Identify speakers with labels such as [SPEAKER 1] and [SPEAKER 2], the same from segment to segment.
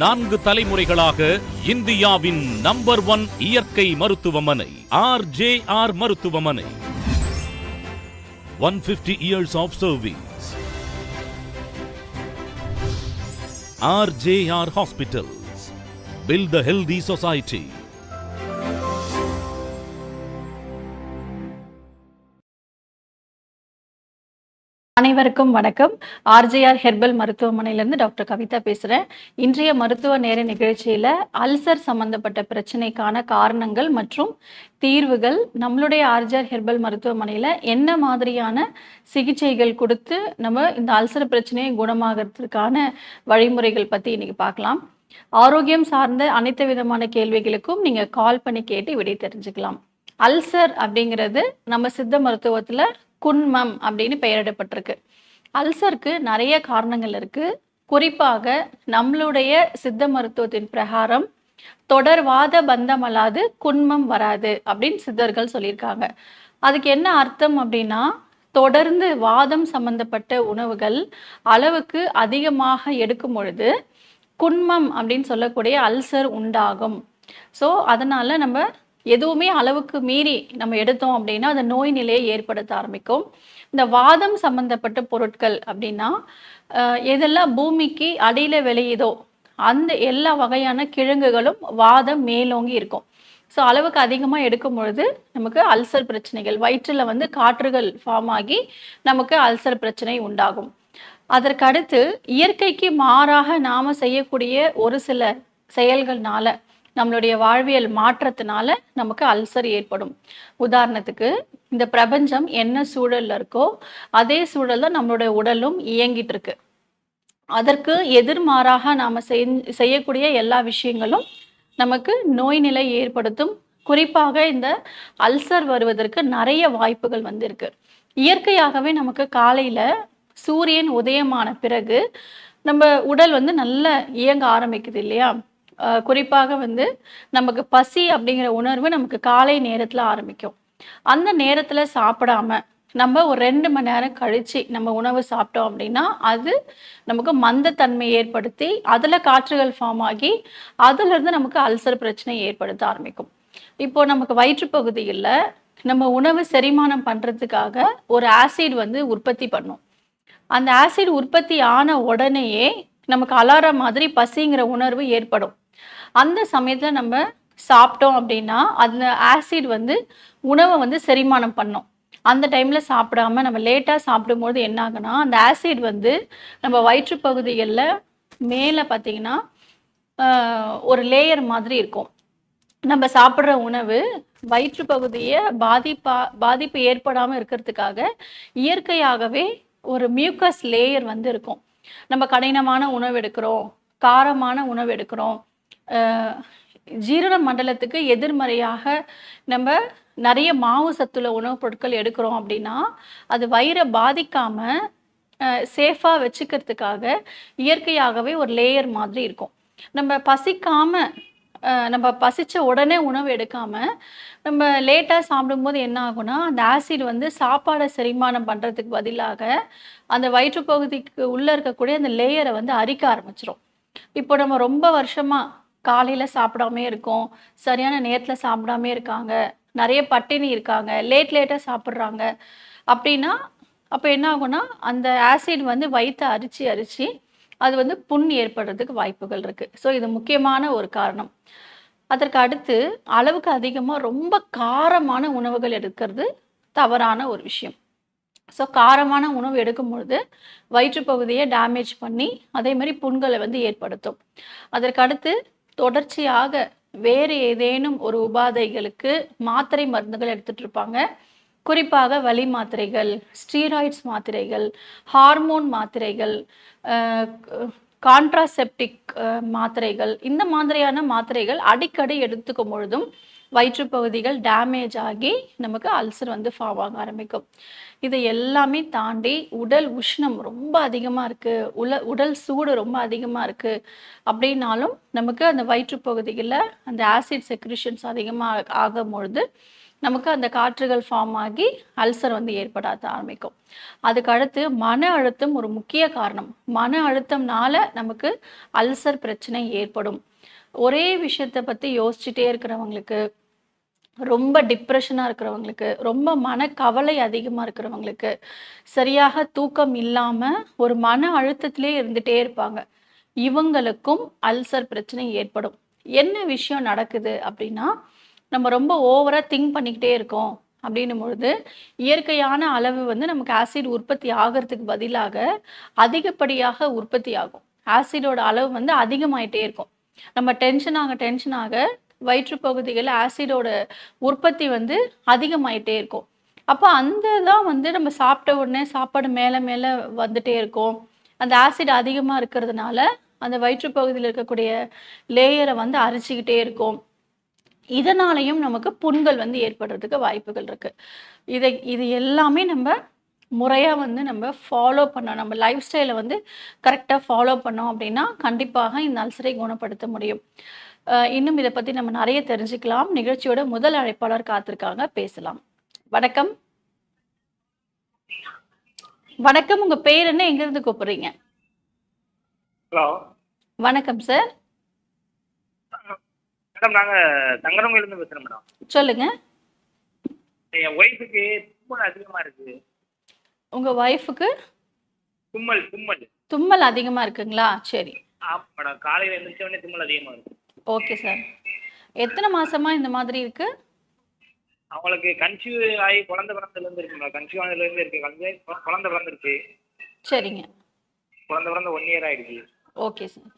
[SPEAKER 1] நான்கு தலைமுறைகளாக இந்தியாவின் நம்பர் ஒன் இயற்கை மருத்துவமனை ஆர் ஜே ஆர் மருத்துவமனை. One fifty years of service R J R hospital build the healthy society
[SPEAKER 2] அனைவருக்கும் வணக்கம். ஆர்ஜிஆர் ஹெர்பல் மருத்துவமனையிலிருந்து டாக்டர் கவிதா பேசுகிறேன் இன்றைய மருத்துவ நேர நிகழ்ச்சியில் அல்சர் சம்பந்தப்பட்ட பிரச்சனைக்கான காரணங்கள் மற்றும் தீர்வுகள் நம்மளுடைய ஆர்ஜிஆர் ஹெர்பல் மருத்துவமனையில் என்ன மாதிரியான சிகிச்சைகள் கொடுத்து நம்ம இந்த அல்சர் பிரச்சனையை குணமாகறதுக்கான வழிமுறைகள் பற்றி இன்றைக்கி பார்க்கலாம். ஆரோக்கியம் சார்ந்த அனைத்து விதமான கேள்விகளுக்கும் நீங்கள் கால் பண்ணி கேட்டு விடை தெரிஞ்சுக்கலாம். அல்சர் அப்படிங்கிறது நம்ம சித்த மருத்துவத்தில் குன்மம் அப்படின்னு பெயரிடப்பட்டிருக்கு. அல்சருக்கு நிறைய காரணங்கள் இருக்குது குறிப்பாக நம்மளுடைய சித்த மருத்துவத்தின் பிரகாரம் தொடர்வாத பந்தம் அல்லாது குன்மம் வராது அப்படின்னு சித்தர்கள் சொல்லியிருக்காங்க. அதுக்கு என்ன அர்த்தம் அப்படின்னா தொடர்ந்து வாதம் சம்பந்தப்பட்ட உணவுகள் அளவுக்கு அதிகமாக எடுக்கும் பொழுது குன்மம் அப்படின்னு சொல்லக்கூடிய அல்சர் உண்டாகும். ஸோ அதனால நம்ம எதுவுமே அளவுக்கு மீறி நம்ம எடுத்தோம் அப்படின்னா அது நோய் நிலையை ஏற்படுத்த ஆரம்பிக்கும். இந்த வாதம் சம்பந்தப்பட்ட பொருட்கள் அப்படின்னா எதெல்லாம் பூமிக்கு அடியில் விளையுதோ அந்த எல்லா வகையான கிழங்குகளும் வாதம் மேலோங்கி இருக்கும். ஸோ அளவுக்கு அதிகமாக எடுக்கும் பொழுது நமக்கு அல்சர் பிரச்சனைகள் வயிற்றில் வந்து காற்றுகள் ஃபார்ம் ஆகி நமக்கு அல்சர் பிரச்சனை உண்டாகும். அதற்கடுத்து இயற்கைக்கு மாறாக நாம் செய்யக்கூடிய ஒரு சில செயல்கள்னால நம்மளுடைய வாழ்வியல் மாற்றத்தினால நமக்கு அல்சர் ஏற்படும். உதாரணத்துக்கு இந்த பிரபஞ்சம் என்ன சூழல்ல இருக்கோ அதே சூழல்ல நம்மளுடைய உடலும் இயங்கிட்டு இருக்கு அதற்கு எதிர்மாறாக நாம செய்யக்கூடிய எல்லா விஷயங்களும் நமக்கு நோய் நிலை ஏற்படுத்தும். குறிப்பாக இந்த அல்சர் வருவதற்கு நிறைய வாய்ப்புகள் வந்திருக்கு. இயற்கையாகவே நமக்கு காலையில சூரியன் உதயமான பிறகு நம்ம உடல் வந்து நல்ல இயங்க ஆரம்பிக்குது இல்லையா? குறிப்பாக வந்து நமக்கு பசி அப்படிங்கிற உணர்வு நமக்கு காலை நேரத்தில் ஆரம்பிக்கும். அந்த நேரத்தில் சாப்பிடாம நம்ம ஒரு ரெண்டு மணி நேரம் கழித்து நம்ம உணவு சாப்பிட்டோம் அப்படின்னா அது நமக்கு மந்தத்தன்மை ஏற்படுத்தி அதில் காற்றுகள் ஃபார்ம் ஆகி அதுலேருந்து நமக்கு அல்சர் பிரச்சனை ஏற்படுத்த ஆரம்பிக்கும். இப்போ நமக்கு வயிற்றுப்பகுதியில் நம்ம உணவு செரிமானம் பண்ணுறதுக்காக ஒரு ஆசிட் வந்து உற்பத்தி பண்ணும். அந்த ஆசிட் உற்பத்தி ஆன உடனேயே நமக்கு அலாரம் மாதிரி பசிங்கிற உணர்வு ஏற்படும். அந்த சமயத்தில் நம்ம சாப்பிட்டோம் அப்படின்னா அந்த ஆசிட் வந்து உணவை வந்து செரிமானம் பண்ணோம். அந்த டைமில் சாப்பிடாம நம்ம லேட்டாக சாப்பிடும்போது என்ன ஆகுனா அந்த ஆசிட் வந்து நம்ம வயிற்றுப்பகுதிகளில் மேலே பார்த்தீங்கன்னா ஒரு லேயர் மாதிரி இருக்கும். நம்ம சாப்பிட்ற உணவு வயிற்று பகுதியை பாதிப்பா பாதிப்பு ஏற்படாமல் இருக்கிறதுக்காக இயற்கையாகவே ஒரு மியூக்கஸ் லேயர் வந்து இருக்கும். நம்ம கடினமான உணவு எடுக்கிறோம் காரமான உணவு எடுக்கிறோம் ஜீரண மண்டலத்துக்கு எதிர்மறையாக நம்ம நிறைய மாவு சத்துள்ள உணவுப் பொருட்கள் எடுக்கிறோம் அப்படின்னா அது வயிறை பாதிக்காமல் சேஃபாக வச்சுக்கிறதுக்காக இயற்கையாகவே ஒரு லேயர் மாதிரி இருக்கும். நம்ம பசிக்காம நம்ம பசித்த உடனே உணவு எடுக்காமல் நம்ம லேட்டாக சாப்பிடும்போது என்ன ஆகும்னா அந்த ஆசிட் வந்து சாப்பாடை செரிமானம் பண்ணுறதுக்கு பதிலாக அந்த வயிற்றுப்பகுதிக்கு உள்ளே இருக்கக்கூடிய அந்த லேயரை வந்து அரிக்க ஆரம்பிச்சிடும் இப்போ நம்ம ரொம்ப வருஷமாக காலையில் சாப்பிடாம இருக்கோம். சரியான நேரத்தில் சாப்பிடாம இருக்காங்க. நிறைய பட்டினி இருக்காங்க. லேட் லேட்டாக சாப்பிட்றாங்க. அப்படின்னா அப்போ என்ன ஆகும்னா அந்த ஆசிட் வந்து வயிற்றை அரிச்சு அரிச்சு அது வந்து புண் ஏற்படுறதுக்கு வாய்ப்புகள் இருக்குது ஸோ இது முக்கியமான ஒரு காரணம். அதற்கு அடுத்து அளவுக்கு அதிகமாக ரொம்ப காரமான உணவுகள் எடுக்கிறது தவறான ஒரு விஷயம். ஸோ காரமான உணவு எடுக்கும் பொழுது வயிற்றுப்பகுதியை டேமேஜ் பண்ணி அதே மாதிரி புண்களை வந்து ஏற்படுத்தும். அதற்கு அடுத்து தொடர்ச்சியாக வேறு ஏதேனும் ஒரு உபாதைகளுக்கு மாத்திரை மருந்துகள் எடுத்துட்டு இருப்பாங்க. குறிப்பாக வலி மாத்திரைகள் ஸ்டீராய்ட்ஸ் மாத்திரைகள் ஹார்மோன் மாத்திரைகள் கான்ட்ராசெப்டிக் மாத்திரைகள் இந்த மாதிரியான மாத்திரைகள் அடிக்கடி எடுத்துக்கும் பொழுதும் வயிற்று பகுதிகள் டேமேஜ் ஆகி நமக்கு அல்சர் வந்து ஃபார்ம் ஆக ஆரம்பிக்கும். இதை எல்லாமே தாண்டி உடல் உஷ்ணம் ரொம்ப அதிகமாக இருக்குது உல உடல் சூடு ரொம்ப அதிகமாக இருக்குது அப்படின்னாலும் நமக்கு அந்த வயிற்று பகுதிகளில் அந்த ஆசிட் செக்ரிஷன்ஸ் அதிகமாக ஆகும்பொழுது நமக்கு அந்த காற்றுகள் ஃபார்ம் ஆகி அல்சர் வந்து ஏற்படாத ஆரம்பிக்கும். அதுக்கு அடுத்து மன அழுத்தம் ஒரு முக்கிய காரணம். மன அழுத்தம்னால நமக்கு அல்சர் பிரச்சனை ஏற்படும். ஒரே விஷயத்தை பற்றி யோசிச்சுட்டே இருக்கிறவங்களுக்கு ரொம்ப டிப்ரெஷனாக இருக்கிறவங்களுக்கு ரொம்ப மனக்கவலை அதிகமாக இருக்கிறவங்களுக்கு சரியாக தூக்கம் இல்லாமல் ஒரு மன அழுத்தத்திலே இருந்துகிட்டே இருப்பாங்க. இவங்களுக்கும் அல்சர் பிரச்சனை ஏற்படும். என்ன விஷயம் நடக்குது அப்படின்னா நம்ம ரொம்ப ஓவராக திங்க் பண்ணிக்கிட்டே இருக்கோம் அப்படின்னும் பொழுது இயற்கையான அளவு வந்து நமக்கு ஆசிட் உற்பத்தி ஆகிறதுக்கு பதிலாக அதிகப்படியாக உற்பத்தி ஆகும். ஆசிடோட அளவு வந்து அதிகமாயிட்டே இருக்கும். நம்ம டென்ஷன் ஆக டென்ஷன் ஆக வயிற்றுப்பகுதிகளில் ஆசிடோட உற்பத்தி வந்து அதிகமாயிட்டே இருக்கும். அப்போ அந்த தான் வந்து நம்ம சாப்பிட்ட உடனே சாப்பாடு மேலே மேலே வந்துட்டே இருக்கும். அந்த ஆசிட் அதிகமாக இருக்கிறதுனால அந்த வயிற்றுப்பகுதியில் இருக்கக்கூடிய லேயரை வந்து அரிச்சிக்கிட்டே இருக்கும். இதனாலையும் நமக்கு புண்கள் வந்து ஏற்படுறதுக்கு வாய்ப்புகள் இருக்குது இதை இது எல்லாமே நம்ம முறையாக வந்து நம்ம ஃபாலோ பண்ணோம் நம்ம லைஃப் ஸ்டைலை வந்து கரெக்டாக ஃபாலோ பண்ணோம் அப்படின்னா கண்டிப்பாக இந்த அல்சரை குணப்படுத்த முடியும். இன்னும் இதை பற்றி நம்ம நிறைய தெரிஞ்சுக்கலாம். நிகழ்ச்சியோட முதல் அழைப்பாளர் காத்திருக்காங்க. பேசலாம். வணக்கம். வணக்கம். உங்க பேர் என்ன? எங்கிருந்து கூப்பிடுறீங்க?
[SPEAKER 3] ஹலோ.
[SPEAKER 2] வணக்கம் சார்
[SPEAKER 3] மேடம் நாங்க தங்கரங்கோயிலிருந்து பேசுறோம் மேடம்.
[SPEAKER 2] சொல்லுங்க.
[SPEAKER 3] என் ஒய்ஃபுக்கு தும்மல் அதிகமா இருக்கு.
[SPEAKER 2] உங்க ஒய்ஃபுக்கு
[SPEAKER 3] தும்மல் தும்மல்.
[SPEAKER 2] தும்மல் அதிகமா இருக்குங்களா? சரி.
[SPEAKER 3] ஆமா மேடம். காலையில எழுந்திரிச்ச உடனே தும்மல் அதிகமா இருக்கு.
[SPEAKER 2] ஓகே சார் எத்தனை மாசமா இந்த மாதிரி இருக்கு?
[SPEAKER 3] அவங்களுக்கு கன்சீவ் ஆகி குழந்தை பிறந்ததுல இருந்து இருக்கு கன்சீவ் ஆனதுல இருந்து இருக்கு. குழந்தை குழந்தை பிறந்துருச்சு
[SPEAKER 2] சரிங்க.
[SPEAKER 3] குழந்தை பிறந்த ஒன் இயர் ஆயிடுச்சு.
[SPEAKER 2] ஓகே சார்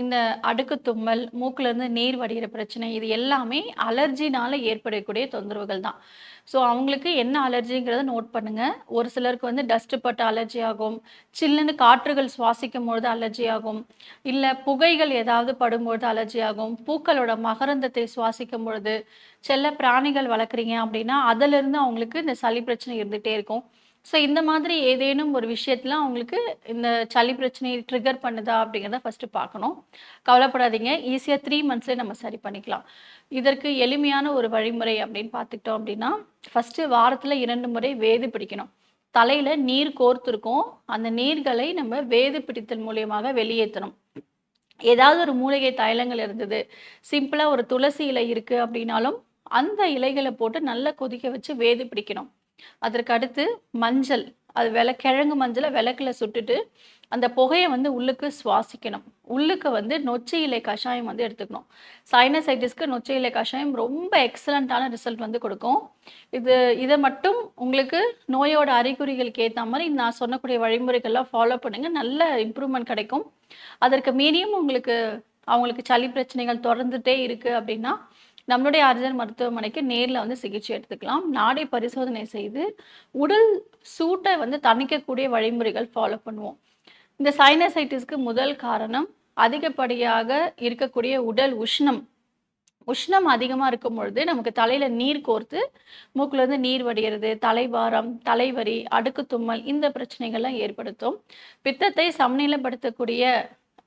[SPEAKER 2] இந்த அடுக்கு தும்மல் மூக்குலேருந்து நீர் வடிகிற பிரச்சனை இது எல்லாமே அலர்ஜினால் ஏற்படக்கூடிய தொந்தரவுகள் தான். ஸோ அவங்களுக்கு என்ன அலர்ஜிங்கிறத நோட் பண்ணுங்கள் ஒரு சிலருக்கு வந்து டஸ்ட்டு பட்டு அலர்ஜி ஆகும். சில்லுன்னு காற்றுகள் சுவாசிக்கும் பொழுது அலர்ஜி ஆகும். இல்லை புகைகள் ஏதாவது படும்பொழுது அலர்ஜி ஆகும். பூக்களோட மகரந்தத்தை சுவாசிக்கும் பொழுது செல்ல பிராணிகள் வளர்க்குறீங்க அப்படின்னா அதிலிருந்து அவங்களுக்கு இந்த சளி பிரச்சனை இருந்துகிட்டே இருக்கும். ஸோ இந்த மாதிரி ஏதேனும் ஒரு விஷயத்துல அவங்களுக்கு இந்த சளி பிரச்சனையை ட்ரிகர் பண்ணுதா அப்படிங்கிறத ஃபஸ்ட்டு பார்க்கணும். கவலைப்படாதீங்க. ஈஸியாக த்ரீ மந்த்ஸ்லேயே நம்ம சரி பண்ணிக்கலாம். இதற்கு எளிமையான ஒரு வழிமுறை அப்படின்னு பார்த்துக்கிட்டோம் அப்படின்னா ஃபஸ்ட்டு வாரத்தில் இரண்டு முறை வேது பிடிக்கணும். தலையில் நீர் கோர்த்துருக்கும். அந்த நீர்களை நம்ம வேது பிடித்தல் மூலியமாக வெளியேற்றணும். ஏதாவது ஒரு மூலிகை தைலங்கள் இருந்தது. சிம்பிளாக ஒரு துளசி இலை இருக்குது அப்படின்னாலும் அந்த இலைகளை போட்டு நல்லா கொதிக்க வச்சு வேது பிடிக்கணும். அதற்கு அடுத்து மஞ்சள். அது விள கிழங்கு மஞ்சளை விளக்குல சுட்டுட்டு அந்த புகையை வந்து உள்ளுக்கு சுவாசிக்கணும். உள்ளுக்கு வந்து நொச்சி இலை கஷாயம் வந்து எடுத்துக்கணும். சைனசைட்டிஸ்க்கு நொச்சி இலை கஷாயம் ரொம்ப எக்ஸலண்ட்டான ரிசல்ட் வந்து கொடுக்கும். இது இதை மட்டும் உங்களுக்கு நோயோட அறிகுறிகளுக்கு ஏற்ற மாதிரி நான் சொன்னக்கூடிய வழிமுறைகள்லாம் ஃபாலோ பண்ணுங்கள் நல்ல இம்ப்ரூவ்மெண்ட் கிடைக்கும். அதற்கு மீறியும் உங்களுக்கு அவங்களுக்கு சளி பிரச்சனைகள் தொடர்ந்துட்டே இருக்குது அப்படின்னா நம்மளுடைய ஆர்ஜர் மருத்துவமனைக்கு நேரில் வந்து சிகிச்சை எடுத்துக்கலாம். நாடை பரிசோதனை செய்து உடல் சூட்டை வந்து தணிக்கக்கூடிய வழிமுறைகள் ஃபாலோ பண்ணுவோம். இந்த சைனசைட்டிஸ்க்கு முதல் காரணம் அதிகப்படியாக இருக்கக்கூடிய உடல் உஷ்ணம். உஷ்ணம் அதிகமாக இருக்கும் பொழுது நமக்கு தலையில் நீர் கோர்த்து மூக்குலேருந்து நீர் வடிகிறது தலைவாரம் தலைவரி அடுக்கு தும்மல் இந்த பிரச்சனைகள்லாம் ஏற்படுத்தும். பித்தத்தை சமநிலைப்படுத்தக்கூடிய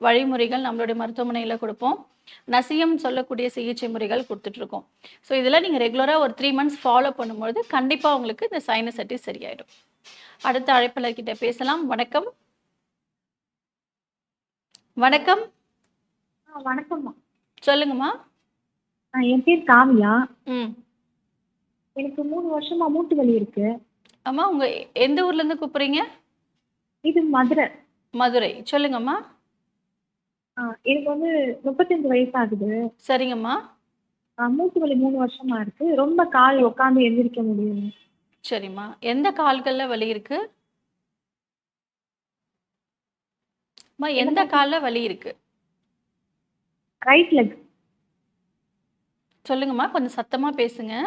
[SPEAKER 2] வழிமுறைகள் நம்மளுடைய மருத்துவமனையில் கொடுப்போம். நசியம் சொல்லக்கூடிய சிகிச்சை முறைகள் கொடுத்துட்ருக்கோம். ஸோ இதெல்லாம் நீங்கள் ரெகுலராக ஒரு த்ரீ மந்த்ஸ் ஃபாலோ பண்ணும்பொழுது கண்டிப்பாக உங்களுக்கு இந்த சைனசைட்டிஸ் சரியாயிடும். அடுத்த அழைப்பாளர்கிட்ட பேசலாம். வணக்கம். வணக்கம்.
[SPEAKER 4] வணக்கம்மா.
[SPEAKER 2] சொல்லுங்கம்மா.
[SPEAKER 4] என் பேர் காவியா.
[SPEAKER 2] ம்.
[SPEAKER 4] எனக்கு மூணு வருஷமா மூட்டு வலி இருக்கு.
[SPEAKER 2] அம்மா உங்கள் எந்த ஊர்லேருந்து கூப்பிட்றீங்க?
[SPEAKER 4] இது மதுரை.
[SPEAKER 2] மதுரை. சொல்லுங்கம்மா.
[SPEAKER 4] ஆ, எனக்கு வந்து முப்பத்தஞ்சு வயசாகுது.
[SPEAKER 2] சரிங்கம்மா.
[SPEAKER 4] ஆ, மூட்டு வலி மூணு வருஷமா இருக்கு. ரொம்ப கால் உட்காந்து எந்திரிக்க முடியல.
[SPEAKER 2] சரிம்மா. எந்த கால்களில் வலி இருக்கு? அம்மா எந்த காலில்? வலி இருக்கு?
[SPEAKER 4] ரைட் லெக்
[SPEAKER 2] சொல்லுங்கம்மா கொஞ்சம் சத்தமா பேசுங்க.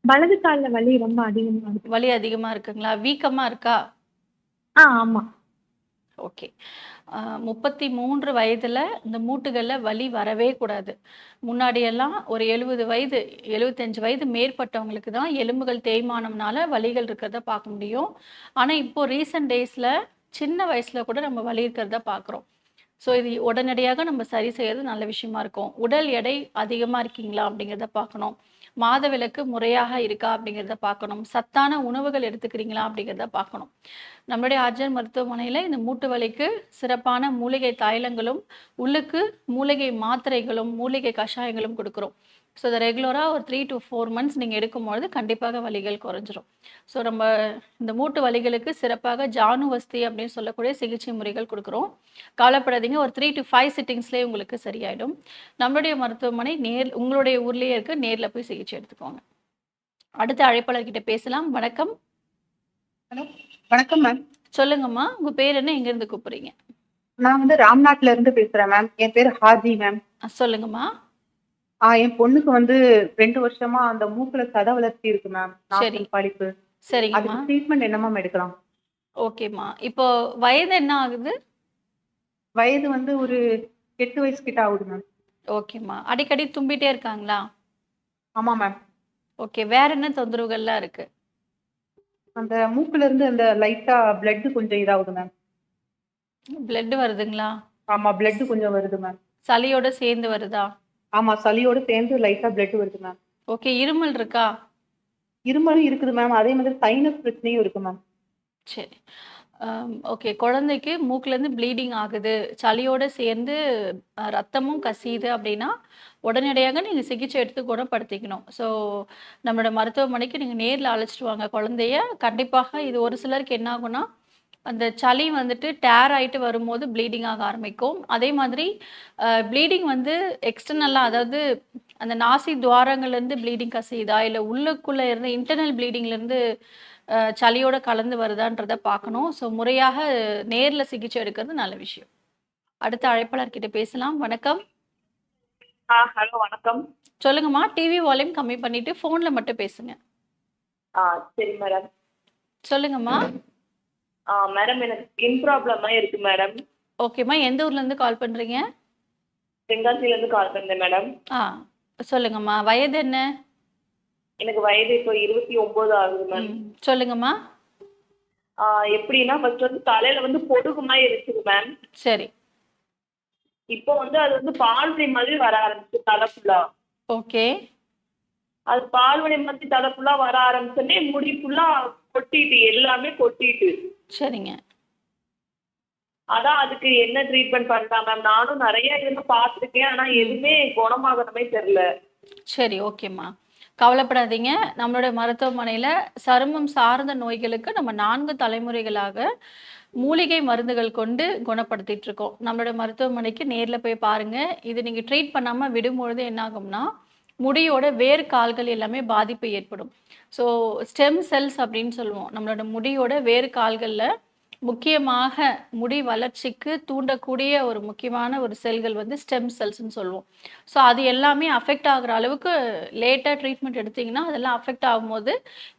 [SPEAKER 4] வலது கால்ல வலி ரொம்ப அதிகமா இருக்கு.
[SPEAKER 2] வலி அதிகமா இருக்குங்களா? வீக்கமா இருக்கா?
[SPEAKER 4] ஆ ஆமா.
[SPEAKER 2] ஓகே முப்பத்தி மூன்று வயதில் இந்த மூட்டுகளில் வலி வரவே கூடாது. முன்னாடியெல்லாம் ஒரு எழுபது வயது எழுபத்தஞ்சு வயது மேற்பட்டவங்களுக்கு தான் எலும்புகள் தேய்மானம்னால வலிகள் இருக்கிறத பார்க்க முடியும். ஆனால் இப்போ ரீசெண்ட் டேஸில் சின்ன வயசில் கூட நம்ம வலி இருக்கிறத பார்க்குறோம். ஸோ இது உடனடியாக நம்ம சரி செய்யறது நல்ல விஷயமா இருக்கும். உடல் எடை அதிகமாக இருக்கீங்களா அப்படிங்கிறத பார்க்கணும். மாதவிலக்கு முறையாக இருக்கா அப்படிங்கிறத பார்க்கணும். சத்தான உணவுகள் எடுத்துக்கிறீங்களா அப்படிங்கிறத பார்க்கணும். நம்மளுடைய ஆர்ஜர் மருத்துவமனையில் இந்த மூட்டு வலிக்கு சிறப்பான மூலிகை தைலங்களும் உள்ளுக்கு மூலிகை மாத்திரைகளும் மூலிகை கஷாயங்களும் கொடுக்குறோம். ஸோ அதை ரெகுலராக ஒரு த்ரீ டு ஃபோர் மந்த்ஸ் நீங்கள் எடுக்கும்பொழுது கண்டிப்பாக வலிகள் குறைஞ்சிரும். ஸோ நம்ம இந்த மூட்டு வலிகளுக்கு சிறப்பாக ஜானுவஸ்தி அப்படின்னு சொல்லக்கூடிய சிகிச்சை முறைகள் கொடுக்குறோம். கவலைப்படாதீங்க ஒரு த்ரீ டு ஃபைவ் சிட்டிங்ஸ்லேயே உங்களுக்கு சரியாயிடும். நம்மளுடைய மருத்துவமனை நேர் உங்களுடைய ஊர்லேயே இருக்கு நேரில் போய் சிகிச்சை எடுத்துக்கோங்க. அடுத்த அழைப்பாளர்கிட்ட பேசலாம். வணக்கம்.
[SPEAKER 5] ஹலோ வணக்கம் மேம்
[SPEAKER 2] சொல்லுங்கம்மா உங்க பேர் என்ன? எங்கேருந்து கூப்பிடுறீங்க?
[SPEAKER 5] நான் வந்து ராம்நாட்ல இருந்து பேசுறேன் மேம் என் பேர் ஹாஜி மேம்
[SPEAKER 2] சொல்லுங்கம்மா.
[SPEAKER 5] ஆ என் பொண்ணுக்கு வந்து ரெண்டு வருஷமா அந்த மூக்குல சத வளர்ச்சி இருக்கு மேம்
[SPEAKER 2] சரி.
[SPEAKER 5] படிப்பு அதுக்கு ட்ரீட்மெண்ட் என்ன மேம் எடுக்கலாம்?
[SPEAKER 2] ஓகேம்மா இப்போ வயது என்ன ஆகுது?
[SPEAKER 5] வயது வந்து ஒரு எட்டு வயசு கிட்ட ஆகுது மேம்
[SPEAKER 2] ஓகேம்மா அடிக்கடி தும்பிட்டே இருக்காங்களா?
[SPEAKER 5] ஆமா மேம்
[SPEAKER 2] ஓகே வேற என்ன தொந்தரவுகள்லாம் இருக்கு?
[SPEAKER 5] அந்த மூக்குல இருந்து அந்த லைட்டா பிளட் கொஞ்சம் இதாகுது மேம்
[SPEAKER 2] பிளட் வருதுங்களா?
[SPEAKER 5] ஆமா பிளட் கொஞ்சம் வருது மேம்
[SPEAKER 2] சளியோட சேர்ந்து வருதா?
[SPEAKER 5] ஆமா சளியோட சேர்ந்து லைட்டா பிளட் வருது மேம்
[SPEAKER 2] ஓகே இருமல் இருக்கா?
[SPEAKER 5] இருமலும் இருக்குது மேம் அதே மாதிரி சைனஸ் பிரச்சனையும் இருக்கு மேம்
[SPEAKER 2] சரி. ஓகே குழந்தைக்கு மூக்குலேருந்து ப்ளீடிங் ஆகுது. சளியோட சேர்ந்து ரத்தமும் கசியுது அப்படின்னா உடனடியாக நீங்கள் சிகிச்சை எடுத்து குணப்படுத்திக்கணும். ஸோ நம்மளோட மருத்துவமனைக்கு நீங்கள் நேரில் அழைச்சிட்டு வாங்க குழந்தைய. கண்டிப்பாக இது ஒரு சிலருக்கு என்ன ஆகும்னா அந்த சளி வந்துட்டு டேர் ஆயிட்டு வரும்போது ப்ளீடிங் ஆக ஆரம்பிக்கும். அதே மாதிரி ப்ளீடிங் வந்து எக்ஸ்டர்னலாக அதாவது அந்த நாசி துவாரங்கள்லேருந்து ப்ளீடிங் கசியுதா? இல்லை உள்ளுக்குள்ளே இருந்து இன்டர்னல் ப்ளீடிங்லேருந்து சளியோட கலந்து வருதான்றதை பார்க்கணும். ஸோ முறையாக நேரில் சிகிச்சை எடுக்கிறது நல்ல விஷயம். அடுத்த அழைப்பாளர்கிட்ட பேசலாம். வணக்கம்.
[SPEAKER 6] ஆ ஹலோ வணக்கம்.
[SPEAKER 2] சொல்லுங்கம்மா டிவி வால்யூம் கம்மி பண்ணிட்டு ஃபோனில் மட்டும் பேசுங்க.
[SPEAKER 6] ஆ சரி மேடம்.
[SPEAKER 2] சொல்லுங்கம்மா.
[SPEAKER 6] மேடம் எனக்கு ஸ்கின் ப்ராப்ளமாக இருக்கு மேடம்
[SPEAKER 2] ஓகேம்மா எந்த ஊர்லேருந்து கால் பண்ணுறீங்க
[SPEAKER 6] தென்காசிலேருந்து கால் பண்ணேன் மேடம்
[SPEAKER 2] ஆ சொல்லுங்கம்மா. வயது என்ன?
[SPEAKER 6] எனக்கு வயது இப்போ இருபத்தி ஒம்பது ஆகுது மேம்
[SPEAKER 2] சொல்லுங்கம்மா.
[SPEAKER 6] ஆ எப்படின்னா ஃபர்ஸ்ட் வந்து தலையில வந்து பொடுகு மாதிரி இருக்குது மேம்
[SPEAKER 2] சரி.
[SPEAKER 6] இப்போ வந்து அது வந்து பால்வழி மாதிரி வர ஆரம்பிச்சு தலை ஃபுல்லா
[SPEAKER 2] ஓகே
[SPEAKER 6] அது பால்வழி மாதிரி தலை ஃபுல்லா வர ஆரம்பிச்சோடனே முடி ஃபுல்லா கொட்டிட்டு எல்லாமே கொட்டிட்டு.
[SPEAKER 2] சரிங்க.
[SPEAKER 6] அதான் அதுக்கு என்ன ட்ரீட்மெண்ட் பண்ணலாம் மேம் நானும் நிறைய இதுல பார்த்துருக்கேன். ஆனா எதுவுமே குணமாகற மாதிரி தெரியல.
[SPEAKER 2] சரி ஓகேம்மா கவலைப்படாதீங்க. நம்மளோட மருத்துவமனையில் சருமம் சார்ந்த நோய்களுக்கு நம்ம நான்கு தலைமுறைகளாக மூலிகை மருந்துகள் கொண்டு குணப்படுத்திட்டு இருக்கோம். நம்மளோட மருத்துவமனைக்கு நேரில் போய் பாருங்க. இது நீங்கள் ட்ரீட் பண்ணாமல் விடும்பொழுது என்ன ஆகும்னா முடியோட வேர் கால்கள் எல்லாமே பாதிப்பு ஏற்படும். ஸோ ஸ்டெம் செல்ஸ் அப்படின்னு சொல்லுவோம். நம்மளோட முடியோட வேறு கால்களில் முக்கியமாக முடி வளர்ச்சிக்கு தூண்டக்கூடிய ஒரு முக்கியமான ஒரு செல்கள் வந்து ஸ்டெம் செல்ஸ்னு சொல்லுவோம். ஸோ அது எல்லாமே அஃபெக்ட் ஆகுற அளவுக்கு லேட்டாக ட்ரீட்மெண்ட் எடுத்தீங்கன்னா அதெல்லாம் அஃபெக்ட் ஆகும்போது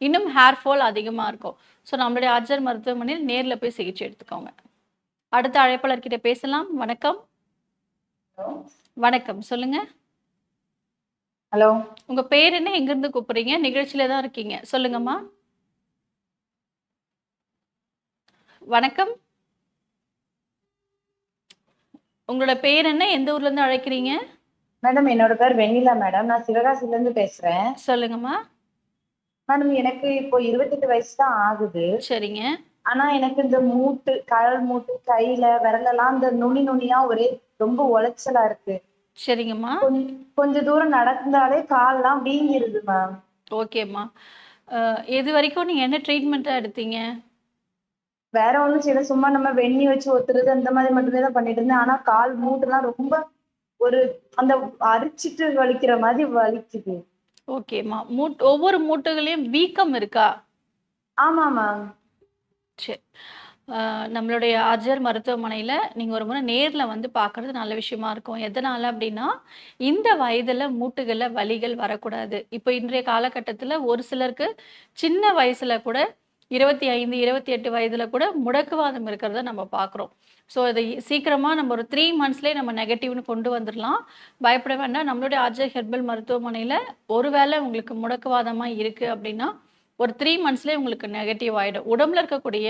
[SPEAKER 2] இன்னும் ஹேர் ஃபால் அதிகமாக இருக்கும். ஸோ நம்மளுடைய அர்ஜர் மருத்துவமனையில் நேரில் போய் சிகிச்சை எடுத்துக்கோங்க. அடுத்த அழைப்பாளர்கிட்ட பேசலாம். வணக்கம். வணக்கம். சொல்லுங்க.
[SPEAKER 5] ஹலோ.
[SPEAKER 2] உங்க பேர் என்ன? எங்கிருந்து கூப்பிடுறீங்க? நிகழ்ச்சியில தான் இருக்கீங்க. சொல்லுங்கம்மா. வணக்கம். உங்களோட பேர் என்ன? எந்த ஊர்ல இருந்து அழைக்கிறீங்க?
[SPEAKER 7] மேடம் என்னோட பேர் வெண்ணிலா மேடம். நான் சிவகாசில இருந்து பேசுறேன்.
[SPEAKER 2] சொல்லுங்கம்மா.
[SPEAKER 7] மேடம் எனக்கு இப்போ இருபத்தெட்டு வயசு தான் ஆகுது.
[SPEAKER 2] சரிங்க.
[SPEAKER 7] ஆனா எனக்கு இந்த மூட்டு கால் மூட்டு கையில விரலெல்லாம் இந்த நுனி நுனியா ஒரே ரொம்ப உளைச்சலா இருக்கு.
[SPEAKER 2] சரிங்கம்மா.
[SPEAKER 7] கொஞ்ச- தூரம் நடந்தாலே கால்லாம் வீங்கிருது மேம்
[SPEAKER 2] ஓகேம்மா. இது வரைக்கும் நீங்க என்ன ட்ரீட்மெண்ட்டாக எடுத்தீங்க?
[SPEAKER 7] வேற ஒண்ணும் செய்யல. சும்மா நம்ம வெண்ணி வச்சு ஒத்துறது அந்த மாதிரி மட்டுமே தான் பண்ணிட்டு இருந்தேன். ஆனா கால் மூட்டுலாம் ரொம்ப ஒரு அந்த அரிச்சிட்டு வலிக்கிற மாதிரி வலிக்குது.
[SPEAKER 2] ஓகேம்மா. மூட் ஒவ்வொரு மூட்டுகளையும் வீக்கம் இருக்கா?
[SPEAKER 7] ஆமா மேம்
[SPEAKER 2] சரி நம்மளுடைய ஆர்ஜர் மருத்துவமனையில் நீங்கள் ஒரு முறை நேரில் வந்து பார்க்குறது நல்ல விஷயமா இருக்கும். எதனால் அப்படின்னா இந்த வயதில் மூட்டுகளில் வலிகள் வரக்கூடாது. இப்போ இன்றைய காலகட்டத்தில் ஒரு சிலருக்கு சின்ன வயசில் கூட இருபத்தி ஐந்து இருபத்தி எட்டு வயதில் கூட முடக்குவாதம் இருக்கிறத நம்ம பார்க்குறோம் ஸோ இதை சீக்கிரமாக நம்ம ஒரு த்ரீ மந்த்ஸ்லேயே நம்ம நெகட்டிவ்னு கொண்டு வந்துடலாம் பயப்பட வேண்டாம். நம்மளுடைய ஆர்ஜர் ஹெர்பல் மருத்துவமனையில் ஒருவேளை உங்களுக்கு முடக்குவாதமாக இருக்குது அப்படின்னா ஒரு த்ரீ மந்த்ஸ்லேயே உங்களுக்கு நெகட்டிவ் ஆகிடும் உடம்புல இருக்கக்கூடிய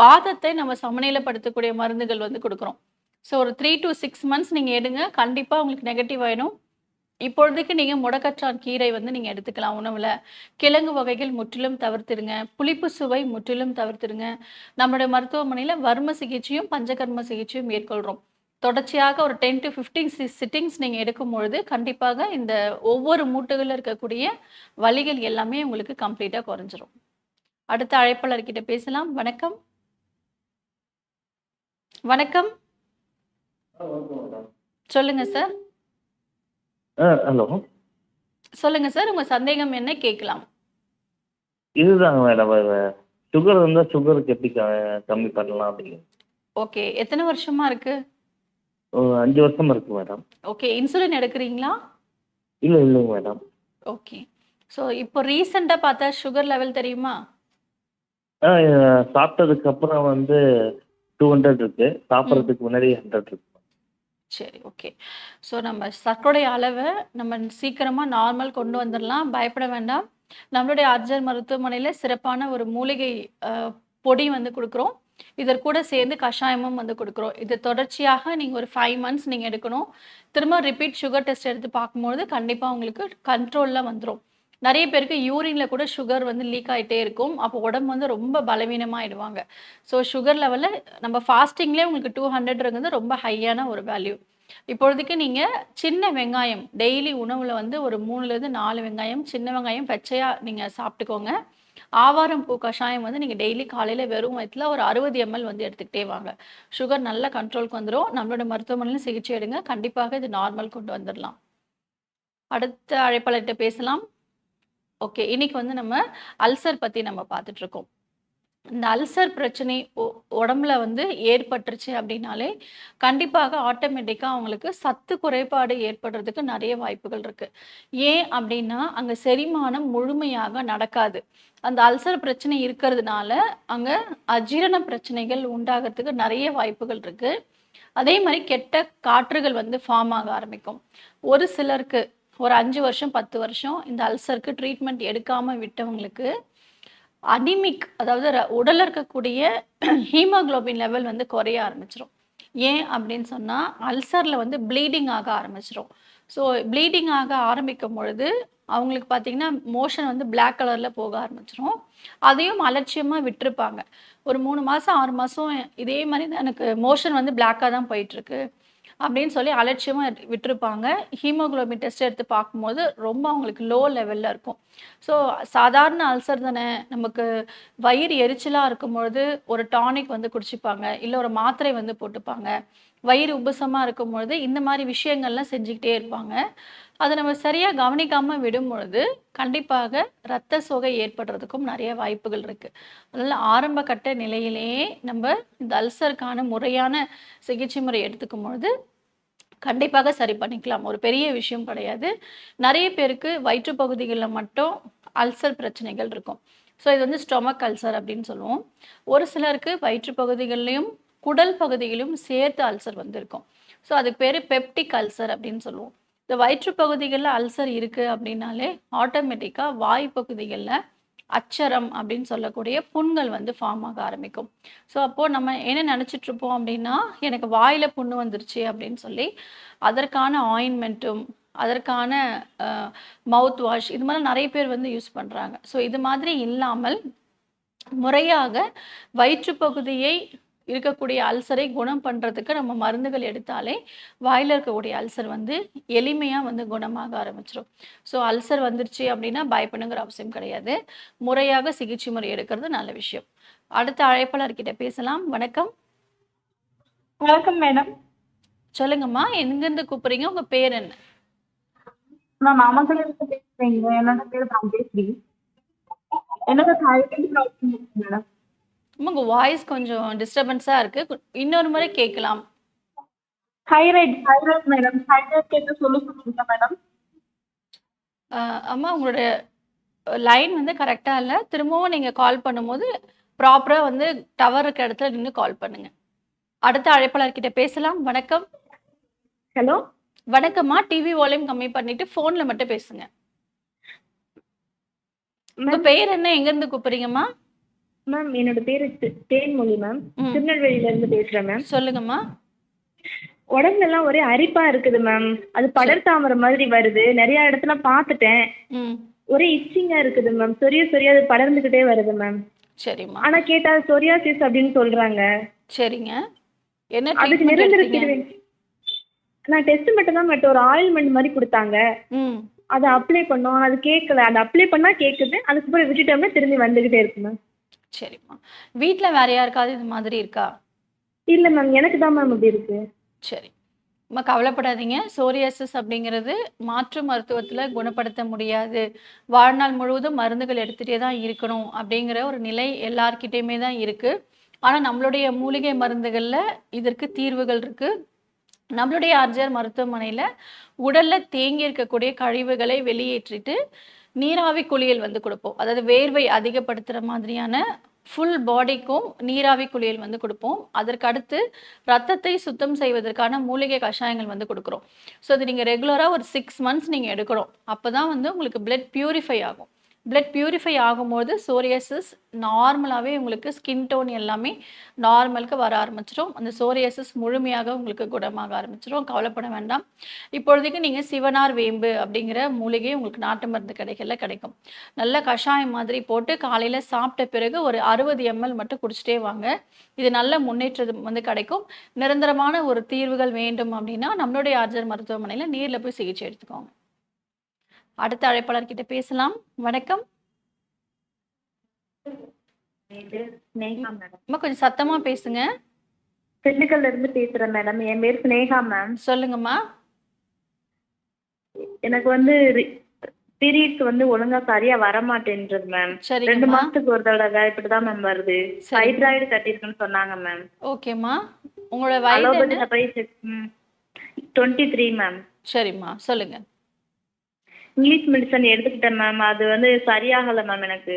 [SPEAKER 2] வாதத்தை நம்ம சமநிலைப்படுத்தக்கூடிய மருந்துகள் வந்து கொடுக்குறோம். ஸோ ஒரு த்ரீ டு சிக்ஸ் மந்த்ஸ் நீங்கள் எடுங்க. கண்டிப்பாக உங்களுக்கு நெகட்டிவ் ஆகிடும் இப்பொழுதுக்கு நீங்கள் முடக்கற்றான் கீரை வந்து நீங்கள் எடுத்துக்கலாம் உணவில். கிழங்கு வகைகள் முற்றிலும் தவிர்த்துடுங்க. புளிப்பு சுவை முற்றிலும் தவிர்த்துடுங்க. நம்மளுடைய மருத்துவமனையில் வர்ம சிகிச்சையும் பஞ்சகர்ம சிகிச்சையும் மேற்கொள்கிறோம் தொடர்ச்சியாக ஒரு டென் டு ஃபிஃப்டீன் சிட்டிங்ஸ் நீங்கள் எடுக்கும் பொழுது கண்டிப்பாக இந்த ஒவ்வொரு மூட்டுகளில் இருக்கக்கூடிய வலிகள் எல்லாமே உங்களுக்கு கம்ப்ளீட்டாக குறைஞ்சிரும். அடுத்த அழைப்பாளர்கிட்ட பேசலாம். வணக்கம். வணக்கம். சொல்லுங்க சார்
[SPEAKER 8] ஹலோ.
[SPEAKER 2] சொல்லுங்க சார் உங்க சந்தேகம் என்ன கேட்கலாம்.
[SPEAKER 8] இதுதாங்க மேடம். சுகர் இருந்தால் சுகருக்கு எப்படி கம்மி பண்ணலாம் அப்படின்னு.
[SPEAKER 2] ஓகே. எத்தனை வருஷமா இருக்கு?
[SPEAKER 8] அஞ்சு வருஷமா இருக்கு மேடம்.
[SPEAKER 2] ஓகே. இன்சுலின் எடுக்கிறீங்களா?
[SPEAKER 8] இல்லை இல்லைங்க மேடம்.
[SPEAKER 2] ஓகே. ஸோ இப்போ ரீசெண்டாக பார்த்தா சுகர் லெவல் தெரியுமா?
[SPEAKER 8] சாப்பிட்டதுக்கு அப்புறம் வந்து டூ ஹண்ட்ரட் இருக்கு. சாப்பிட்றதுக்கு முன்னாடி ஹண்ட்ரட் இருக்கு.
[SPEAKER 2] சரி ஓகே ஸோ நம்ம சர்க்கரை அளவை நம்ம சீக்கிரமாக நார்மல் கொண்டு வந்துடலாம் பயப்பட வேண்டாம். நம்மளுடைய அர்ஜர் மருத்துவமனையில் சிறப்பான ஒரு மூலிகை பொடி வந்து கொடுக்குறோம். இதற்கூட சேர்ந்து கஷாயமும் வந்து கொடுக்குறோம். இது தொடர்ச்சியாக நீங்கள் ஒரு ஃபைவ் மந்த்ஸ் நீங்கள் எடுக்கணும். திரும்ப ரிப்பீட் சுகர் டெஸ்ட் எடுத்து பார்க்கும்பொழுது கண்டிப்பாக உங்களுக்கு கண்ட்ரோலில் வந்துடும் நிறைய பேருக்கு யூரினில் கூட சுகர் வந்து லீக் ஆகிட்டே இருக்கும். அப்போ உடம்பு வந்து ரொம்ப பலவீனமாகிடுவாங்க ஸோ சுகர் லெவலில் நம்ம ஃபாஸ்டிங்லேயே உங்களுக்கு டூ ஹண்ட்ரட்ங்கிறது ரொம்ப ஹையான ஒரு வேல்யூ இப்பொழுதுக்கு நீங்கள் சின்ன வெங்காயம் டெய்லி உணவில் வந்து ஒரு மூணுலேருந்து நாலு வெங்காயம் சின்ன வெங்காயம் பச்சையாக நீங்கள் சாப்பிட்டுக்கோங்க. ஆவாரம் பூ கஷாயம் வந்து நீங்கள் டெய்லி காலையில் வெறும் வயிற்றுல ஒரு அறுபது எம்எல் வந்து எடுத்துக்கிட்டே வாங்க. சுகர் நல்ல கண்ட்ரோலுக்கு வந்துடும் நம்மளோட மருத்துவமனையில் சிகிச்சை எடுங்க. கண்டிப்பாக இது நார்மல் கொண்டு வந்துடலாம் அடுத்த அழைப்பாளர்கிட்ட பேசலாம். ஓகே இன்னைக்கு வந்து நம்ம அல்சர் பற்றி நம்ம பார்த்துட்டு இருக்கோம் இந்த அல்சர் பிரச்சனை ஒ- உடம்புல வந்து ஏற்பட்டுருச்சு அப்படின்னாலே கண்டிப்பாக ஆட்டோமேட்டிக்காக அவங்களுக்கு சத்து குறைபாடு ஏற்படுறதுக்கு நிறைய வாய்ப்புகள் இருக்குது ஏன் அப்படின்னா அங்கே செரிமானம் முழுமையாக நடக்காது. அந்த அல்சர் பிரச்சனை இருக்கிறதுனால அங்கே அஜீரண பிரச்சனைகள் உண்டாகிறதுக்கு நிறைய வாய்ப்புகள் இருக்குது அதே மாதிரி கெட்ட காற்றுகள் வந்து ஃபார்ம் ஆக ஆரம்பிக்கும். ஒரு சிலருக்கு ஒரு அஞ்சு வருஷம் பத்து வருஷம் இந்த அல்சருக்கு ட்ரீட்மெண்ட் எடுக்காமல் விட்டவங்களுக்கு அனிமிக் அதாவது ர- இருக்கக்கூடிய ஹீமோகுளோபின் லெவல் வந்து குறைய ஆரம்பிச்சிரும். ஏன் அப்படின்னு சொன்னால் அல்சரில் வந்து ப்ளீடிங் ஆக ஆரம்பிச்சிரும். ஸோ ப்ளீடிங் ஆக ஆரம்பிக்கும் பொழுது அவங்களுக்கு பார்த்தீங்கன்னா மோஷன் வந்து பிளாக் கலரில் போக ஆரம்பிச்சிடும் அதையும் அலட்சியமாக விட்டிருப்பாங்க. ஒரு மூணு மாதம் ஆறு மாதம் இதே மாதிரி தான் எனக்கு மோஷன் வந்து பிளாக்காக தான் போயிட்டுருக்கு அப்படின்னு சொல்லி அலட்சியமாக விட்டுருப்பாங்க. ஹீமோகுளோபின் டெஸ்ட் எடுத்து பார்க்கும்போது ரொம்ப அவங்களுக்கு லோ லெவலில் இருக்கும். ஸோ சாதாரண அல்சர் தானே? நமக்கு வயிறு எரிச்சலாக இருக்கும்பொழுது ஒரு டானிக் வந்து குடிச்சுப்பாங்க. இல்லை ஒரு மாத்திரை வந்து போட்டுப்பாங்க. வயிறு உபசமாக இருக்கும் பொழுது இந்த மாதிரி விஷயங்கள்லாம் செஞ்சுக்கிட்டே இருப்பாங்க. அதை நம்ம சரியாக கவனிக்காமல் விடும் பொழுது கண்டிப்பாக இரத்த சோகை ஏற்படுறதுக்கும் நிறைய வாய்ப்புகள் இருக்குது அதனால் ஆரம்ப கட்ட நிலையிலேயே நம்ம இந்த அல்சருக்கான முறையான சிகிச்சை முறை எடுத்துக்கும் பொழுது கண்டிப்பாக சரி பண்ணிக்கலாம். ஒரு பெரிய விஷயம் கிடையாது. நிறைய பேருக்கு வயிற்று பகுதிகளில் மட்டும் அல்சர் பிரச்சனைகள் இருக்கும். ஸோ இது வந்து ஸ்டொமக் அல்சர் அப்படின்னு சொல்லுவோம். ஒரு சிலருக்கு வயிற்று பகுதிகளிலும் குடல் பகுதியிலும் சேர்த்து அல்சர் வந்திருக்கும். ஸோ அதுக்கு பேர் பெப்டிக் அல்சர் அப்படின்னு சொல்லுவோம். இந்த வயிற்று பகுதிகளில் அல்சர் இருக்குது அப்படின்னாலே ஆட்டோமேட்டிக்காக வாய் பகுதிகளில் அச்சரம் அப்படின்னு சொல்லக்கூடிய புண்கள் வந்து ஃபார்ம் ஆக ஆரம்பிக்கும். ஸோ அப்போது நம்ம என்ன நினச்சிட்டு இருப்போம் அப்படின்னா எனக்கு வாயில் புண்ணு வந்துருச்சு அப்படின்னு சொல்லி அதற்கான ஆயின்மெண்ட்டும் அதற்கான மவுத் வாஷ் இது மாதிரி நிறைய பேர் வந்து யூஸ் பண்ணுறாங்க ஸோ இது மாதிரி இல்லாமல் முறையாக வயிற்றுப் பகுதியை இருக்கக்கூடிய அல்சரை குணம் பண்ணுறதுக்கு நம்ம மருந்துகள் எடுத்தாலே வாயில் இருக்கக்கூடிய அல்சர் வந்து எளிமையாக வந்து குணமாக ஆரம்பிச்சிடும் ஸோ அல்சர் வந்துருச்சு அப்படின்னா பயப்படணுங்கிற அவசியம் கிடையாது. முறையாக சிகிச்சை முறை எடுக்கிறது நல்ல விஷயம். அடுத்த அழைப்பாளர்கிட்ட பேசலாம். வணக்கம்.
[SPEAKER 4] வணக்கம் மேடம்.
[SPEAKER 2] சொல்லுங்கம்மா எங்கேருந்து கூப்பிடுறீங்க? உங்கள் பேர் என்ன?
[SPEAKER 4] நான் நாமக்கல்ல இருந்து பேசுறேங்க என்னோட பேர் என்னோட மேடம்.
[SPEAKER 2] அம்மா, உங்க வாய்ஸ் கொஞ்சம் டிஸ்டர்பன்ஸாக இருக்கு. இன்னொரு முறை கேட்கலாம்.
[SPEAKER 4] தைராய்டு தைராய்டு மேடம் தைராய்டு கேட்டு சொல்ல சொல்லுங்க மேடம்
[SPEAKER 2] அம்மா உங்களோட லைன் வந்து கரெக்டாக இல்லை. திரும்பவும் நீங்கள் கால் பண்ணும்போது ப்ராப்பராக வந்து டவர் இருக்க இடத்துல நின்று கால் பண்ணுங்க. அடுத்த அழைப்பாளர்கிட்ட பேசலாம். வணக்கம்.
[SPEAKER 9] ஹலோ
[SPEAKER 2] வணக்கம்மா. டிவி வால்யூம் கம்மி பண்ணிட்டு ஃபோனில் மட்டும் பேசுங்க. உங்க பேர் என்ன? எங்கேருந்து கூப்பிடுறீங்கம்மா?
[SPEAKER 9] மேம் என்னோட பேரு தேன்மொழி மேம் திருநெல்வேலியில இருந்து பேசுறேன் மேம்
[SPEAKER 2] சொல்லுங்கம்மா.
[SPEAKER 9] உடம்புல எல்லாம் ஒரே அரிப்பா இருக்குது மேம் அது படர் தாமரை மாதிரி வருது. நிறைய இடத்துல பார்த்துட்டேன்
[SPEAKER 2] ம்.
[SPEAKER 9] ஒரே இச்சிங்கா இருக்குது மேம் சொரிய சொரிய அது படர்ந்துகிட்டே வருது மேம்
[SPEAKER 2] சரிம்மா.
[SPEAKER 9] ஆனா கேட்டா சொரியாசிஸ் அப்படின்னு சொல்றாங்க.
[SPEAKER 2] சரிங்க. என்ன
[SPEAKER 9] அதுக்கு நிரந்தர தீர்வு நான் டெஸ்ட் மட்டும் தான் மட்டும் ஒரு ஆயில்மெண்ட் மாதிரி கொடுத்தாங்க. அதை அப்ளை பண்ணோம். அது கேட்கல. அதை அப்ளை பண்ணா கேக்குது. அதுக்கப்புறம் விட்டுட்டோம்னா திரும்பி வந்துகிட்டே இருக்கு மேம்
[SPEAKER 2] சரிம்மா. வீட்டில் வேற யாருக்காவது இது மாதிரி இருக்கா?
[SPEAKER 9] இல்ல மேம் எனக்கு தான் மேம் இப்படி இருக்கு.
[SPEAKER 2] சரி. அம்மா கவலைப்படாதீங்க. சோரியாசிஸ் அப்படிங்கிறது மாற்று மருத்துவத்தில் குணப்படுத்த முடியாது. வாழ்நாள் முழுவதும் மருந்துகள் எடுத்துகிட்டே தான் இருக்கணும் அப்படிங்கிற ஒரு நிலை எல்லார்கிட்டயுமே தான் இருக்குது ஆனால் நம்மளுடைய மூலிகை மருந்துகளில் இதற்கு தீர்வுகள் இருக்குது நம்மளுடைய ஆர்ஜிஆர் மருத்துவமனையில் உடலில் தேங்கி இருக்கக்கூடிய கழிவுகளை வெளியேற்றிட்டு நீராவி குளியல் வந்து கொடுப்போம். அதாவது வேர்வை அதிகப்படுத்துகிற மாதிரியான ஃபுல் பாடிக்கும் நீராவி குளியல் வந்து கொடுப்போம். அதற்கு அடுத்து ரத்தத்தை சுத்தம் செய்வதற்கான மூலிகை கஷாயங்கள் வந்து கொடுக்குறோம். ஸோ அது நீங்கள் ரெகுலராக ஒரு சிக்ஸ் மந்த்ஸ் நீங்கள் எடுக்கிறோம். அப்போ தான் வந்து உங்களுக்கு பிளட் பியூரிஃபை ஆகும். பிளட் பியூரிஃபை ஆகும்போது சோரியாசிஸ் நார்மலாகவே உங்களுக்கு ஸ்கின் டோன் எல்லாமே நார்மலுக்கு வர ஆரம்பிச்சிடும். அந்த சோரியாசிஸ் முழுமையாக உங்களுக்கு குணமாக ஆரம்பிச்சிடும். கவலைப்பட வேண்டாம். இப்பொழுதைக்கு நீங்கள் சிவனார் வேம்பு அப்படிங்கிற மூலிகை உங்களுக்கு நாட்டு மருந்து கடைகளில் கிடைக்கும். நல்ல கஷாயம் மாதிரி போட்டு காலையில் சாப்பிட்ட பிறகு ஒரு அறுபது எம்எல் மட்டும் குடிச்சிட்டே வாங்க. இது நல்ல முன்னேற்றம் வந்து கிடைக்கும். நிரந்தரமான ஒரு தீர்வுகள் வேண்டும் அப்படின்னா நம்மளுடைய ஆர்ஜர் மருத்துவமனையில் நேரில் போய் சிகிச்சை எடுத்துக்கோங்க. அடுத்த அழைப்பாளர்கிட்ட பேசலாம். வணக்கம். கொஞ்சம் சத்தமா பேசுங்க.
[SPEAKER 9] திண்டுக்கல்ல இருந்து பேசுறேன் மேடம். என் பேர் ஸ்னேகா மேம்.
[SPEAKER 2] சொல்லுங்கம்மா.
[SPEAKER 9] எனக்கு வந்து பீரியட்ஸ் வந்து ஒழுங்கா சரியா வர மாட்டேன்றது மேம் ரெண்டு மாசத்துக்கு ஒரு தடவை இப்படிதான் மேம் வருது. ஃபைப்ராய்டு கட்டிருக்குன்னு சொன்னாங்க மேம்.
[SPEAKER 2] ஓகேம்மா. உங்களோட வயது
[SPEAKER 9] போய் டுவெண்ட்டி த்ரீ மேம்.
[SPEAKER 2] சரிம்மா. சொல்லுங்க.
[SPEAKER 9] இங்கிலீஷ் மெடிசன் எடுத்துக்கிட்டேன் மேம் அது வந்து சரியாகல மேம் எனக்கு.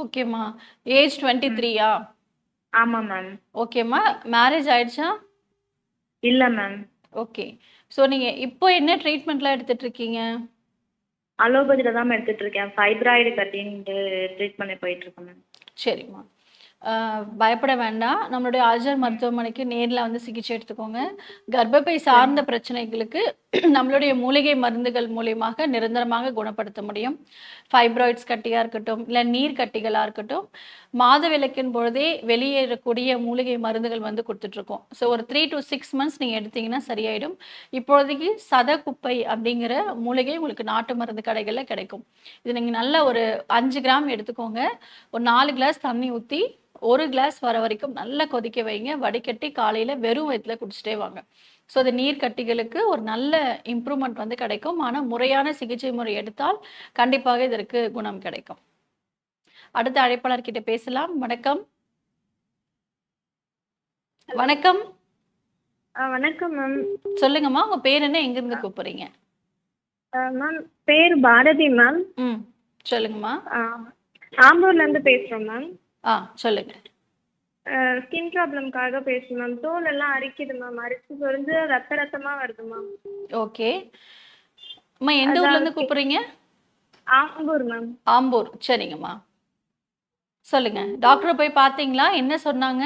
[SPEAKER 2] ஓகேம்மா ஏஜ் டுவெண்ட்டி த்ரீயா
[SPEAKER 9] ஆமா மேம்
[SPEAKER 2] ஓகேம்மா மேரேஜ் ஆயிடுச்சா?
[SPEAKER 9] இல்ல மேம்
[SPEAKER 2] ஓகே ஸோ நீங்கள் இப்போ என்ன ட்ரீட்மெண்ட்லாம் எடுத்துட்டு இருக்கீங்க?
[SPEAKER 9] அலோபதியில தான் எடுத்துட்டு இருக்கேன். ஃபைப்ராய்டு கட்டின்ட்டு ட்ரீட்மெண்ட் போயிட்டு இருக்கேன் மேம்
[SPEAKER 2] சரிம்மா பயப்பட வேண்டாம். நம்மளுடைய ஆர்ஜர் மருத்துவமனைக்கு நேரில் வந்து சிகிச்சை எடுத்துக்கோங்க. கர்ப்பப்பை சார்ந்த பிரச்சனைகளுக்கு நம்மளுடைய மூலிகை மருந்துகள் மூலியமாக நிரந்தரமாக குணப்படுத்த முடியும். ஃபைப்ராய்ட்ஸ் கட்டியாக இருக்கட்டும் இல்லை நீர் கட்டிகளாக இருக்கட்டும் மாத விளக்கின் பொழுதே வெளியேறக்கூடிய மூலிகை மருந்துகள் வந்து கொடுத்துட்ருக்கோம். ஸோ ஒரு த்ரீ டு சிக்ஸ் மந்த்ஸ் நீங்கள் எடுத்தீங்கன்னா சரியாயிடும். இப்பொழுதைக்கு குப்பை அப்படிங்கிற மூலிகை உங்களுக்கு நாட்டு மருந்து கடைகளில் கிடைக்கும். இது நீங்கள் நல்ல ஒரு அஞ்சு கிராம் எடுத்துக்கோங்க. ஒரு நாலு கிளாஸ் தண்ணி ஊற்றி ஒரு கிளாஸ் வர வரைக்கும் நல்லா கொதிக்க வைங்க. வடிகட்டி காலையில் வெறும் வயிற்றுல குடிச்சிட்டே வாங்க. ஸோ அது நீர் கட்டிகளுக்கு ஒரு நல்ல இம்ப்ரூவ்மெண்ட் வந்து கிடைக்கும். ஆனால் முறையான சிகிச்சை முறை எடுத்தால் கண்டிப்பாக இதற்கு குணம் கிடைக்கும். அடுத்த அழைப்பாளர்கிட்ட பேசலாம். வணக்கம். வணக்கம்.
[SPEAKER 9] வணக்கம் மேம்
[SPEAKER 2] சொல்லுங்கம்மா உங்க பேர் என்ன? எங்கிருந்து கூப்பிடுறீங்க?
[SPEAKER 9] மேம் பேர் பாரதி மேம்
[SPEAKER 2] ம் சொல்லுங்கம்மா.
[SPEAKER 9] ஆம்பூர்ல இருந்து பேசுறோம் மேம்
[SPEAKER 2] ஆ சொல்லுங்க.
[SPEAKER 9] ஸ்கின் ப்ராப்ளம்காக பேசுறோம் மேம் தோல் எல்லாம் அரிக்குது மேம் அரிச்சு சொரிஞ்சு ரத்த ரத்தமா வருது மேம்
[SPEAKER 2] ஓகே அம்மா எந்த ஊர்ல இருந்து கூப்பிடுறீங்க?
[SPEAKER 9] ஆம்பூர் மேம்
[SPEAKER 2] ஆம்பூர். சரிங்கம்மா சொல்லுங்க. டாக்டரை போய் பார்த்தீங்களா? என்ன சொன்னாங்க?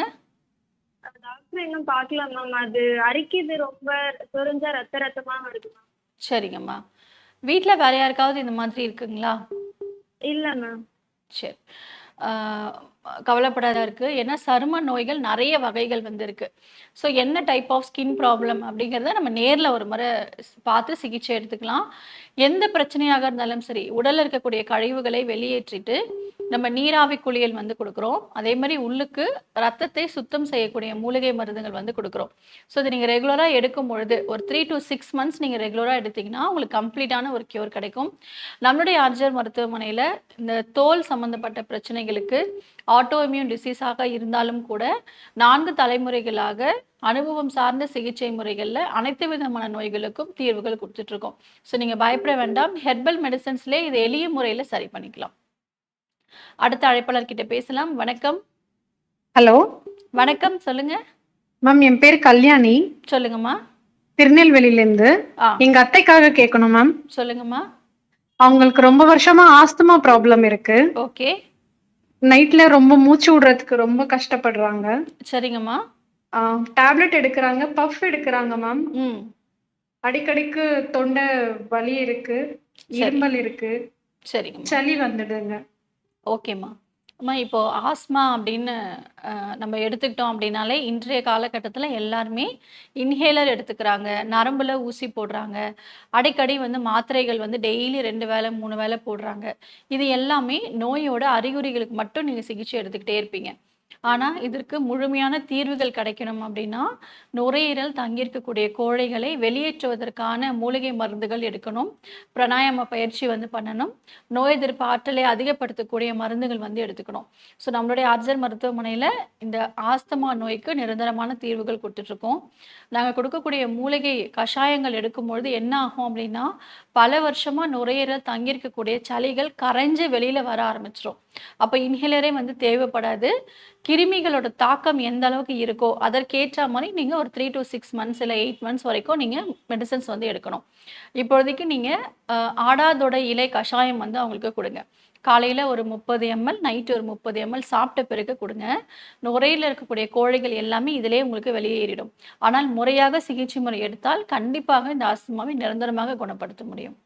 [SPEAKER 9] டாக்டர் இன்னும் பார்க்கல மேம் அது அரிக்குது ரொம்ப சொரிஞ்சா ரத்த ரத்தமா வருது மேம்
[SPEAKER 2] சரிங்கம்மா வீட்டில் வேற யாருக்காவது இந்த மாதிரி இருக்குங்களா?
[SPEAKER 9] இல்ல மேம்
[SPEAKER 2] சரி. கவலைப்படாத இருக்குது ஏன்னா சரும நோய்கள் நிறைய வகைகள் வந்து ஸோ என்ன டைப் ஆஃப் ஸ்கின் ப்ராப்ளம் அப்படிங்கிறத நம்ம நேரில் ஒரு முறை பார்த்து சிகிச்சை எடுத்துக்கலாம். எந்த பிரச்சனையாக இருந்தாலும் சரி உடலில் இருக்கக்கூடிய கழிவுகளை வெளியேற்றிட்டு நம்ம நீராவி குளியல் வந்து கொடுக்குறோம். அதே மாதிரி உள்ளுக்கு ரத்தத்தை சுத்தம் செய்யக்கூடிய மூலிகை மருந்துகள் வந்து கொடுக்குறோம். ஸோ இது நீங்கள் ரெகுலராக எடுக்கும் பொழுது ஒரு த்ரீ டு சிக்ஸ் மந்த்ஸ் நீங்கள் ரெகுலராக எடுத்தீங்கன்னா உங்களுக்கு கம்ப்ளீட்டான ஒரு கியூர் கிடைக்கும். நம்மளுடைய ஆர்ஜர் மருத்துவமனையில் இந்த தோல் சம்பந்தப்பட்ட பிரச்சனைகளுக்கு ஆட்டோ இம்யூன் டிசீஸாக இருந்தாலும் கூட நான்கு தலைமுறைகளாக அனுபவம் சார்ந்த சிகிச்சை முறைகளில் அனைத்து விதமான நோய்களுக்கும் தீர்வுகள் கொடுத்துட்ருக்கோம் ஸோ நீங்கள் பயப்பட வேண்டாம். ஹெர்பல் மெடிசன்ஸ்லேயே இது எளிய முறையில் சரி பண்ணிக்கலாம். அடுத்த அழைப்பாளர் கிட்ட பேசலாம். வணக்கம்.
[SPEAKER 10] ஹலோ.
[SPEAKER 2] வணக்கம் சொல்லுங்க.
[SPEAKER 10] மேம் என் பேர் கல்யாணி.
[SPEAKER 2] சொல்லுங்கம்மா.
[SPEAKER 10] திருநெல்வேலியிலேருந்து
[SPEAKER 2] ஆ.
[SPEAKER 10] எங்க அத்தைக்காக கேட்கணும் மேம்.
[SPEAKER 2] சொல்லுங்கம்மா.
[SPEAKER 10] அவங்களுக்கு ரொம்ப வருஷமா ஆஸ்துமா ப்ராப்ளம் இருக்கு.
[SPEAKER 2] ஓகே.
[SPEAKER 10] நைட்ல ரொம்ப மூச்சு விடுறதுக்கு ரொம்ப கஷ்டப்படுறாங்க.
[SPEAKER 2] சரிங்கம்மா.
[SPEAKER 10] டேப்லெட் எடுக்கிறாங்க பஃப் எடுக்கிறாங்க மேம். அடிக்கடிக்கு தொண்டை வலி இருக்கு
[SPEAKER 2] சரி.
[SPEAKER 10] இருமல் இருக்கு.
[SPEAKER 2] சரிங்கம்மா.
[SPEAKER 10] சளி வந்துடுங்க
[SPEAKER 2] ஓகேம்மா. அம்மா இப்போ ஆஸ்மா அப்படின்னு அஹ், நம்ம எடுத்துக்கிட்டோம் அப்படின்னாலே இன்றைய காலகட்டத்தில் எல்லாருமே இன்ஹேலர் எடுத்துக்கிறாங்க. நரம்புல ஊசி போடுறாங்க. அடிக்கடி வந்து மாத்திரைகள் வந்து டெய்லி ரெண்டு வேளை மூணு வேளை போடுறாங்க. இது எல்லாமே நோயோட அறிகுறிகளுக்கு மட்டும் நீங்கள் சிகிச்சை எடுத்துக்கிட்டே இருப்பீங்க. ஆனால் இதற்கு முழுமையான தீர்வுகள் கிடைக்கணும் அப்படின்னா நுரையீரல் தங்கியிருக்கக்கூடிய கோழைகளை வெளியேற்றுவதற்கான மூலிகை மருந்துகள் எடுக்கணும். பிராணாயாம பயிற்சி வந்து பண்ணணும். நோய் எதிர்ப்பு ஆற்றலை அதிகப்படுத்தக்கூடிய மருந்துகள் வந்து எடுத்துக்கணும். ஸோ நம்மளுடைய அர்ஜர் மருத்துவமனையில் இந்த ஆஸ்தமா நோய்க்கு நிரந்தரமான தீர்வுகள் கொடுத்துட்ருக்கோம் நாங்கள் கொடுக்கக்கூடிய மூலிகை கஷாயங்கள் எடுக்கும்பொழுது என்ன ஆகும் அப்படின்னா பல வருஷமாக நுரையீரல் தங்கியிருக்கக்கூடிய சளிகள் கரைஞ்சு வெளியில் வர ஆரம்பிச்சிடும் அப்போ இன்ஹேலரே வந்து தேவைப்படாது. கிருமிகளோட தாக்கம் எந்த அளவுக்கு இருக்கோ அதற்கேற்ற மாதிரி நீங்கள் ஒரு த்ரீ டு சிக்ஸ் மந்த்ஸ் இல்லை எயிட் மந்த்ஸ் வரைக்கும் நீங்கள் மெடிசன்ஸ் வந்து எடுக்கணும். இப்போதைக்கு நீங்கள் ஆடாதோட இலை கஷாயம் வந்து அவங்களுக்கு கொடுங்க. காலையில் ஒரு முப்பது எம்எல் நைட்டு ஒரு முப்பது எம்எல் சாப்பிட்ட பிறகு கொடுங்க. நுரையில் இருக்கக்கூடிய கோழைகள் எல்லாமே இதிலே உங்களுக்கு வெளியேறிடும் ஆனால் முறையாக சிகிச்சை முறை எடுத்தால் கண்டிப்பாக இந்த ஆஸ்துமாவை நிரந்தரமாக குணப்படுத்த முடியும்.